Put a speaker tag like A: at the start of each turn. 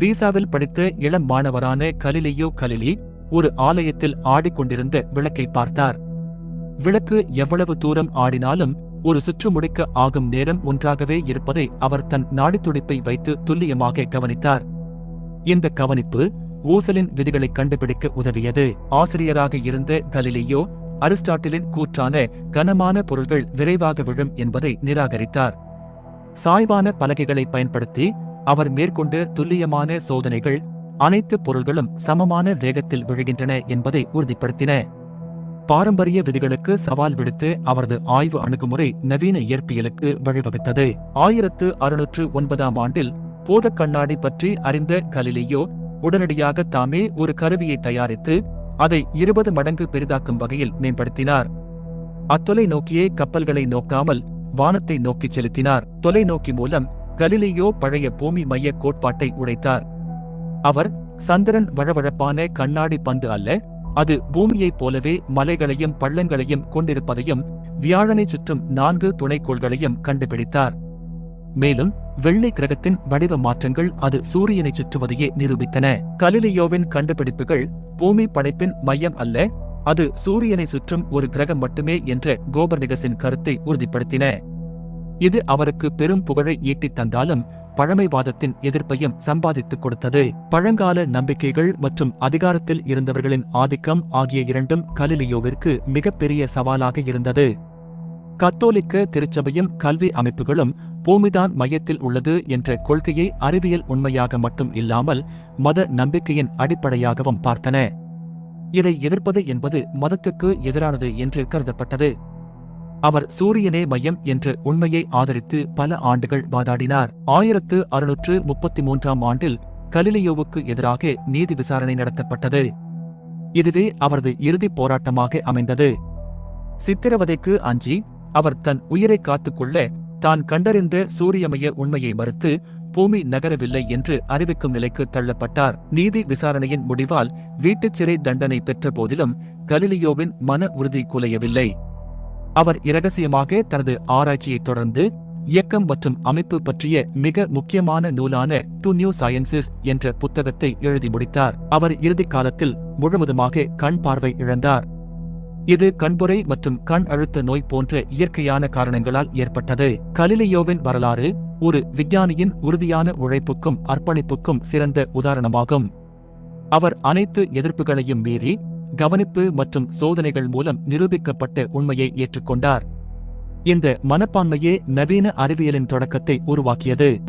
A: பீசாவில் படித்த இளம் மாணவரான Galileo Galilei ஒரு ஆலயத்தில் ஆடிக்கொண்டிருந்த விளக்கை பார்த்தார். விளக்கு எவ்வளவு தூரம் ஆடினாலும் ஒரு சுற்று முடிக்க ஆகும் நேரம் ஒன்றாகவே இருப்பதை அவர் தன் நாடித்துடிப்பை வைத்து துல்லியமாக கவனித்தார். இந்த கவனிப்பு ஊசலின் விதிகளை கண்டுபிடிக்க உதவியது. ஆசிரியராக இருந்த கலிலியோ அரிஸ்டாட்டிலின் கூற்றான கனமான பொருள்கள் விரைவாக விழும் என்பதை நிராகரித்தார். சாய்வான பலகைகளை பயன்படுத்தி அவர் மேற்கொண்ட துல்லியமான சோதனைகள் அனைத்து பொருள்களும் சமமான வேகத்தில் விழுகின்றன என்பதை உறுதிப்படுத்தின. பாரம்பரிய விதிகளுக்கு சவால் விடுத்து அவரது ஆய்வு அணுகுமுறை நவீன இயற்பியலுக்கு வழிவகுத்தது. ஆயிரத்து அறுநூற்று ஒன்பதாம் ஆண்டில் போதக் கண்ணாடி பற்றி அறிந்த கலிலியோ உடனடியாக தாமே ஒரு கருவியை தயாரித்து அதை இருபது மடங்கு பெரிதாக்கும் வகையில் மேம்படுத்தினார். அத்தொலை நோக்கியே கப்பல்களை நோக்காமல் வானத்தை நோக்கிச் செலுத்தினார். தொலைநோக்கி மூலம் கலிலியோ பழைய பூமி மைய கோட்பாட்டை உடைத்தார். அவர் சந்திரன் வழவழப்பான கண்ணாடி பந்து அல்ல அது பூமியைப் போலவே மலைகளையும் பள்ளங்களையும் கொண்டிருப்பதையும் வியாழனை சுற்றும் நான்கு துணைக்கோள்களையும் கண்டுபிடித்தார். மேலும் வெள்ளை கிரகத்தின் வடிவ மாற்றங்கள் அது சூரியனை சுற்றுவதையே நிரூபித்தன. கலிலியோவின் கண்டுபிடிப்புகள் பூமி படைப்பின் மையம் அல்ல அது சூரியனை சுற்றும் ஒரு கிரகம் மட்டுமே என்ற கோபர்னிகஸின் கருத்தை உறுதிப்படுத்தின. இது அவருக்கு பெரும் புகழை ஈட்டித் தந்தாலும் பழமைவாதத்தின் எதிர்ப்பையும் சம்பாதித்துக் கொடுத்தது. பழங்கால நம்பிக்கைகள் மற்றும் அதிகாரத்தில் இருந்தவர்களின் ஆதிக்கம் ஆகிய இரண்டும் கலிலியோவிற்கு மிகப்பெரிய சவாலாக இருந்தது. கத்தோலிக்க திருச்சபையும் கல்வி அமைப்புகளும் பூமிதான் மையத்தில் உள்ளது என்ற கொள்கையை அறிவியல் உண்மையாக மட்டும் இல்லாமல் மத நம்பிக்கையின் அடிப்படையாகவும் பார்த்தன. இதை எதிர்ப்பது என்பது மதத்துக்கு எதிரானது என்று கருதப்பட்டது. அவர் சூரியனே மையம் என்ற உண்மையை ஆதரித்து பல ஆண்டுகள் வாதாடினார். ஆயிரத்து அறுநூற்று முப்பத்தி மூன்றாம் ஆண்டில் கலிலியோவுக்கு எதிராக நீதி விசாரணை நடத்தப்பட்டது. இதுவே அவரது இறுதிப் போராட்டமாக அமைந்தது. சித்திரவதைக்கு அஞ்சி அவர் தன் உயிரை காத்துக்கொள்ள தான் கண்டறிந்த சூரியமய உண்மையை மறுத்து பூமி நகரவில்லை என்று அறிவிக்கும் நிலைக்கு தள்ளப்பட்டார். நீதி விசாரணையின் முடிவால் வீட்டுச் சிறை தண்டனை பெற்ற போதிலும் கலிலியோவின் மன உறுதி குலையவில்லை. அவர் இரகசியமாக தனது ஆராய்ச்சியைத் தொடர்ந்து இயக்கம் மற்றும் அமைப்பு பற்றிய மிக முக்கியமான நூலான டு நியூ சயின்சஸ் என்ற புத்தகத்தை எழுதி முடித்தார். அவர் இறுதிக் காலத்தில் முழுவதுமாக கண் பார்வை இழந்தார். இது கண்புரை மற்றும் கண் அழுத்த நோய் போன்ற இயற்கையான காரணங்களால் ஏற்பட்டது. கலிலியோவின் வரலாறு ஒரு விஞ்ஞானியின் உறுதியான உழைப்புக்கும் அர்ப்பணிப்புக்கும் சிறந்த உதாரணமாகும். அவர் அனைத்து எதிர்ப்புகளையும் மீறி கவனிப்பு மற்றும் சோதனைகள் மூலம் நிரூபிக்கப்பட்ட உண்மையை ஏற்றுக்கொண்டார். இந்த மனப்பான்மையே நவீன அறிவியலின் தொடக்கத்தை உருவாக்கியது.